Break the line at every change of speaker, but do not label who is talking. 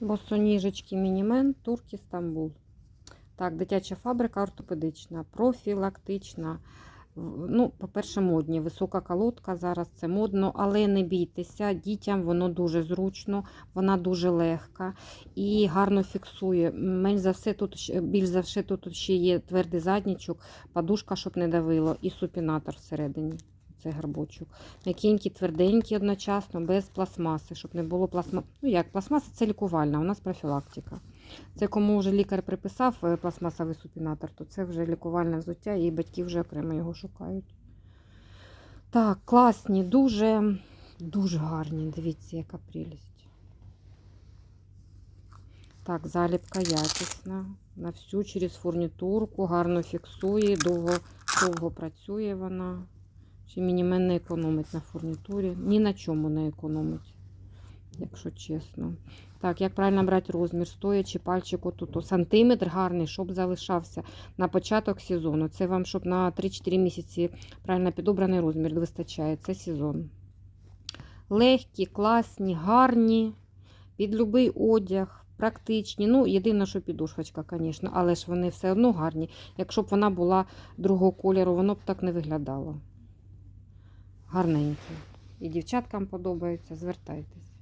Босоніжечки Мінімен, Турк Стамбул. Так, дитяча фабрика ортопедична, профілактична. Ну, по-перше, модні. Висока колодка зараз це модно, але не бійтеся, дітям воно дуже зручно, вона дуже легка і гарно фіксує. Менш за все, тут більш за все, тут ще є твердий заднічок, подушка, щоб не давило, і супінатор всередині. Це гарбочок. М'якенький, тверденький одночасно, без пластмаси, щоб не було пластмаси. Ну як, пластмаса це лікувальна, у нас профілактика. Це кому вже лікар приписав е, пластмасовий супінатор, то це вже лікувальне взуття, і батьки вже окремо його шукають. Так, класні, дуже, дуже гарні. Дивіться, яка прелість. Так, заліпка якісна. На всю через фурнітурку, гарно фіксує, довго, довго працює вона. Чи мінімен не економить на фурнітурі. Ні на чому не економить, якщо чесно. Так, як правильно брати розмір, стоячи пальчик отут. Сантиметр гарний, щоб залишався на початок сезону. Це вам, щоб на 3-4 місяці правильно підобраний розмір вистачає. Це сезон. Легкі, класні, гарні, під будь-який одяг, практичні. Ну, єдине, що підошвочка, звісно, але ж вони все одно гарні. Якщо б вона була другого кольору, воно б так не виглядало. Гарненькі. І дівчаткам подобаються, звертайтесь.